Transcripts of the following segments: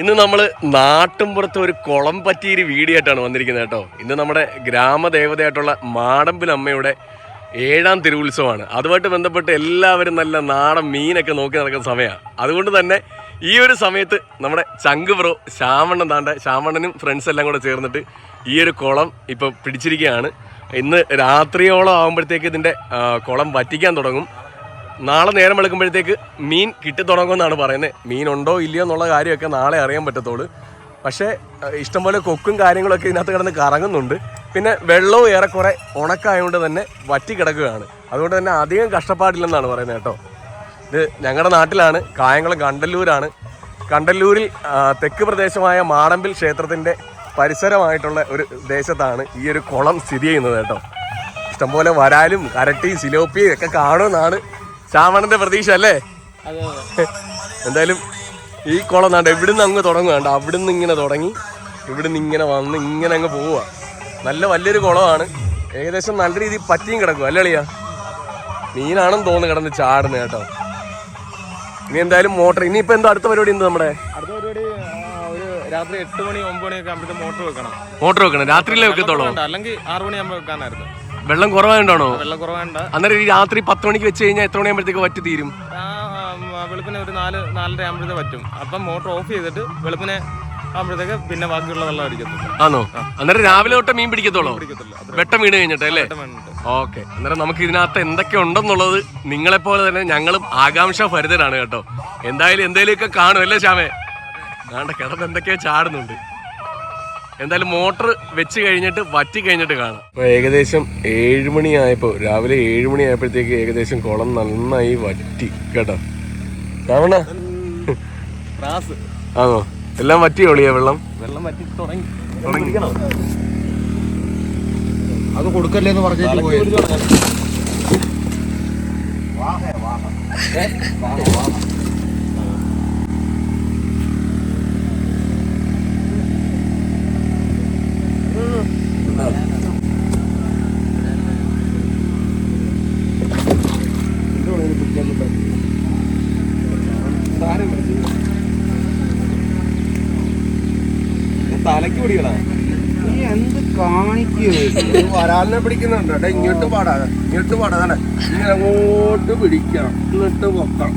ഇന്ന് നമ്മൾ നാട്ടുംപുറത്ത് ഒരു കുളം പറ്റിയൊരു വീഡിയോ ആയിട്ടാണ് വന്നിരിക്കുന്നത് കേട്ടോ. ഇന്ന് നമ്മുടെ ഗ്രാമദേവതയായിട്ടുള്ള മാടമ്പിൽ അമ്മയുടെ ഏഴാം തിരുവുത്സവമാണ്. അതുമായിട്ട് ബന്ധപ്പെട്ട് എല്ലാവരും നല്ല നാടൻ മീനൊക്കെ നോക്കി നടക്കുന്ന സമയമാണ് അതുകൊണ്ട് തന്നെ ഈ ഒരു സമയത്ത് നമ്മുടെ ചങ്ക് ബ്രോ ശ്യാമണ്ണൻ താണ്ട ശ്യാമണ്ണനും ഫ്രണ്ട്സ് എല്ലാം കൂടെ ചേർന്നിട്ട് ഈ ഒരു കുളം ഇപ്പോൾ പിടിച്ചിരിക്കുകയാണ്. ഇന്ന് രാത്രിയോളം ആകുമ്പോഴത്തേക്ക് ഇതിന്റെ കുളം വറ്റിക്കാൻ തുടങ്ങും. നാളെ നേരം വെളുക്കുമ്പോഴത്തേക്ക് മീൻ കിട്ടിത്തുടങ്ങുമെന്നാണ് പറയുന്നത്. മീൻ ഉണ്ടോ ഇല്ലയോ എന്നുള്ള കാര്യമൊക്കെ നാളെ അറിയാൻ പറ്റത്തുള്ളൂ. പക്ഷേ ഇഷ്ടംപോലെ കൊക്കും കാര്യങ്ങളൊക്കെ ഇതിനകത്ത് കിടന്ന് കറങ്ങുന്നുണ്ട്. പിന്നെ വെള്ളവും ഏറെക്കുറെ ഉണക്കായതുകൊണ്ട് തന്നെ വറ്റി കിടക്കുകയാണ്. അതുകൊണ്ട് തന്നെ അധികം കഷ്ടപ്പാടില്ലെന്നാണ് പറയുന്നത് കേട്ടോ. ഇത് ഞങ്ങളുടെ നാട്ടിലാണ് കായംകുളം കണ്ടല്ലൂരാണ്. കണ്ടല്ലൂരിൽ തെക്ക് പ്രദേശമായ മാടമ്പിൽ ക്ഷേത്രത്തിന്റെ പരിസരമായിട്ടുള്ള ഒരു ദേശത്താണ് ഈ ഒരു കുളം സ്ഥിതി ചെയ്യുന്നത് കേട്ടോ. ഇഷ്ടംപോലെ വരാലും കരട്ടിയും സിലോപ്പിയും ഒക്കെ കാണുമെന്നാണ് ശ്യാമണന്റെ പ്രതീക്ഷ അല്ലേ? എന്തായാലും ഈ കുളം നാണ്ട് എവിടുന്ന് അങ്ങ് തുടങ്ങുകയാണ് അവിടുന്ന് ഇങ്ങനെ തുടങ്ങി ഇവിടുന്ന് ഇങ്ങനെ വന്ന് ഇങ്ങനെ അങ്ങ് പോവുക നല്ല വലിയൊരു കുളമാണ്. ഏകദേശം നല്ല രീതിയിൽ പറ്റിയും കിടക്കും അല്ലേ അളിയാ? മീനാണെന്ന് തോന്നുന്നു കിടന്ന് ചാടുന്നത് കേട്ടോ. ഇനി എന്തായാലും മോട്ടർ ഇനിയിപ്പോ എന്താ അടുത്ത പരിപാടി എന്താ നമ്മുടെ? അടുത്ത പരിപാടി രാത്രി എട്ട് മണി ഒമ്പത് മണിയൊക്കെ ആകുമ്പോഴത്തെ മോട്ടർ വെക്കണം. മോട്ടർ വെക്കണം. രാത്രിയിലേ വെക്കത്തുള്ളൂ? അല്ലെങ്കിൽ ആറു മണിയാകുമ്പോൾ വെക്കാനായിരുന്നു. വെള്ളം കുറവായോണ്ടാണോ? വെള്ളം കുറവായിട്ട് അന്നേരം ഈ രാത്രി പത്ത് മണിക്ക് വെച്ച് കഴിഞ്ഞാൽ എത്ര മണിയാകുമ്പോഴത്തേക്ക് വറ്റി തീരും? വെളുപ്പിനെ ഒരു നാല് നാലര ആകുമ്പോഴത്തെ പറ്റും. അപ്പം മോട്ടർ ഓഫ് ചെയ്തിട്ട് വെളുപ്പിനെ ആകുമ്പോഴത്തേക്ക് പിന്നെ ബാക്കിയുള്ള വെള്ളം അടിക്കത്തില്ല. ആണോ അന്നേരം രാവിലെ തൊട്ട് മീൻ പിടിക്കത്തുള്ളൂ? വെട്ടം വീണ് കഴിഞ്ഞിട്ട് അല്ലേ? ഓക്കെ. അന്നേരം നമുക്ക് ഇതിനകത്ത് എന്തൊക്കെ ഉണ്ടെന്നുള്ളത് നിങ്ങളെപ്പോലെ തന്നെ ഞങ്ങളും ആകാംക്ഷ ഭരിതരാണ് കേട്ടോ. എന്തായാലും എന്തെങ്കിലുമൊക്കെ കാണും അല്ലേ ശ്യാമേ? വേണ്ട കിടന്ന് എന്തൊക്കെയോ ചാടുന്നുണ്ട്. എന്തായാലും മോട്ടർ വെച്ച് കഴിഞ്ഞിട്ട് വറ്റി കഴിഞ്ഞിട്ട് കാണാം. അപ്പൊ ഏകദേശം ഏഴ് മണിയായപ്പോ രാവിലെ ഏഴ് മണി ആയപ്പോഴത്തേക്ക് ഏകദേശം കുളം നന്നായി വറ്റി കേട്ടോ. കാണണ ആണോ? എല്ലാം വറ്റി ഒളിയാ വെള്ളം? വെള്ളം വറ്റി തുടങ്ങി. തുടങ്ങി. അത് കൊടുക്കല്ലേ എന്ന് പറഞ്ഞിട്ട് പോയി. തലക്ക് പിടികളാ നീ എന്ത് കാണിക്കൂ? വരാലിനെ പിടിക്കുന്നുണ്ട്. എടാ ഇങ്ങോട്ട് പാടാതെ ഇങ്ങോട്ട് പാടാതെ ഇങ്ങനെ അങ്ങോട്ട് പിടിക്കണം. എന്നിട്ട് പൊക്കണം.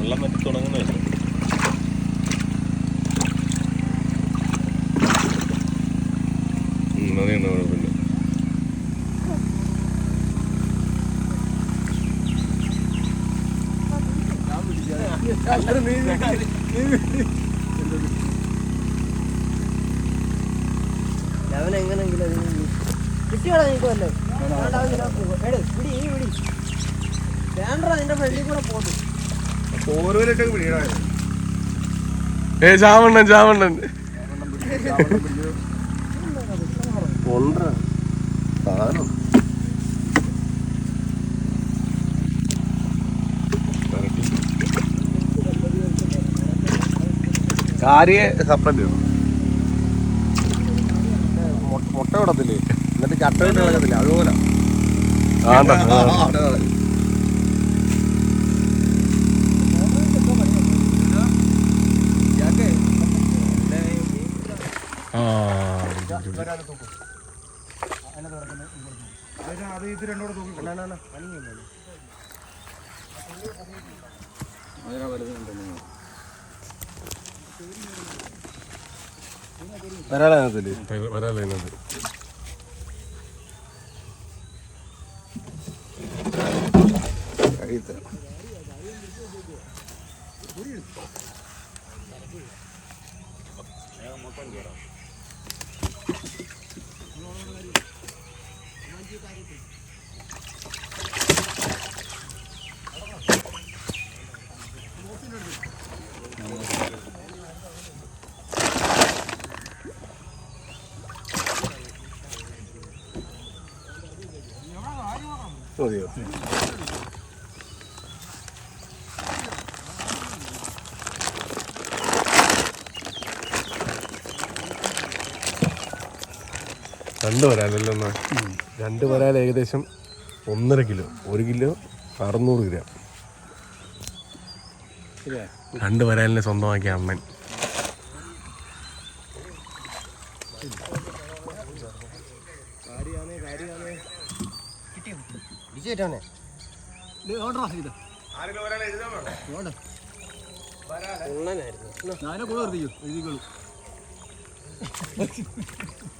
വെള്ളം വറ്റി തുടങ്ങുന്നതല്ലേ? കുഴപ്പമില്ല. അവൻ എങ്ങനെങ്കിലും അതിന് കിട്ടിയോടാ നിനക്ക് വല്ലോ പിടി ഈ പിടി വേണ്ട നിന്റെ ഫ്രണ്ടിൽ കൂടെ പോകും ഏ ചാവണ്ണൻ ചാവണ്ണൻ കൊണ്ട സാധനം. കാരിയെ സെപ്പറേറ്റ് ചെയ്യണം. മുട്ട വിടത്തില്ലേ? എന്നിട്ട് ചട്ട ഇട്ട് കളയത്തില്ല അതുപോലെ. ആണ്ടാ. ആ. ഇത് രണ്ടോടെ തൂക്കി വരാലതിനകത്തില്ലേ വരാലതിനകത്ത് കഴിയത്ത മൊത്തം കേറാം ചോദ്യം രണ്ട് വരാലല്ലോ എന്നാ. രണ്ട് വരാൽ ഏകദേശം ഒന്നര കിലോ. ഒരു കിലോ അറുന്നൂറ് ഗ്രാം. രണ്ട് വരാലിനെ സ്വന്തമാക്കിയ അമ്മൻ.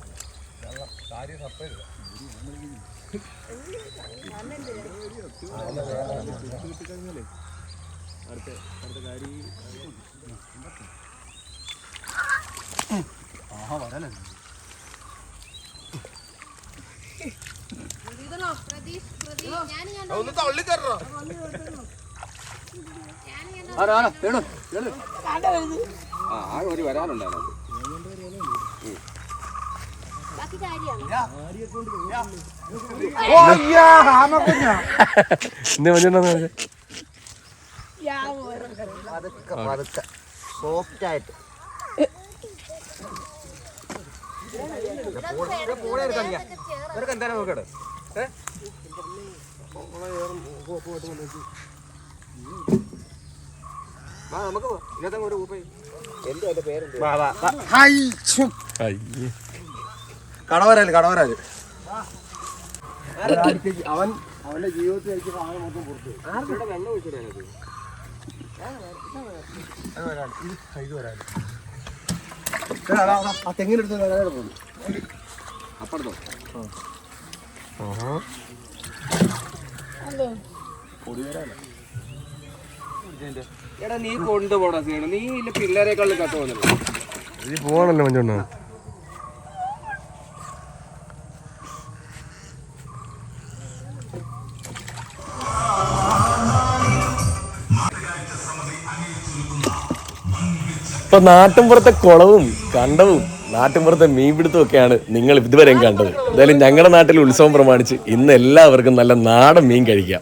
പ്രതീഷ് പ്രതീഷ് ഞാൻ ഞാൻ ഒന്ന് തള്ളി തരണോ ബാക്കി കാര്യമാണ് ഇന്ന് മഞ്ഞ പതുക്കെ പതുക്കെ സോഫ്റ്റ് ആയിട്ട് നമുക്ക് ഇന്നത്തെ ഒരു ഊപ്പായി കടവരാൽ കടവരാൽ അവൻ അവന്റെ ജീവിതത്തിൽ ആ തെങ്ങിനെടുത്ത് അപ്പുറത്തോ? എടാ നീ കൊണ്ടുപോടാ നീ ഇല്ല പിള്ളേരെക്കാളും കത്ത് പോകുന്നില്ല ഇത് പോവാണല്ലോ മഞ്ഞണ്ണ ഇപ്പൊ നാട്ടിൻപുറത്തെ കുളവും കണ്ടവും നാട്ടിൻപുറത്തെ മീൻപിടുത്തവും ഒക്കെയാണ് നിങ്ങൾ ഇതുവരെയും കണ്ടത്. എന്തായാലും ഞങ്ങളുടെ നാട്ടിൽ ഉത്സവം പ്രമാണിച്ച് ഇന്ന് എല്ലാവർക്കും നല്ല നാടൻ മീൻ കഴിക്കാം.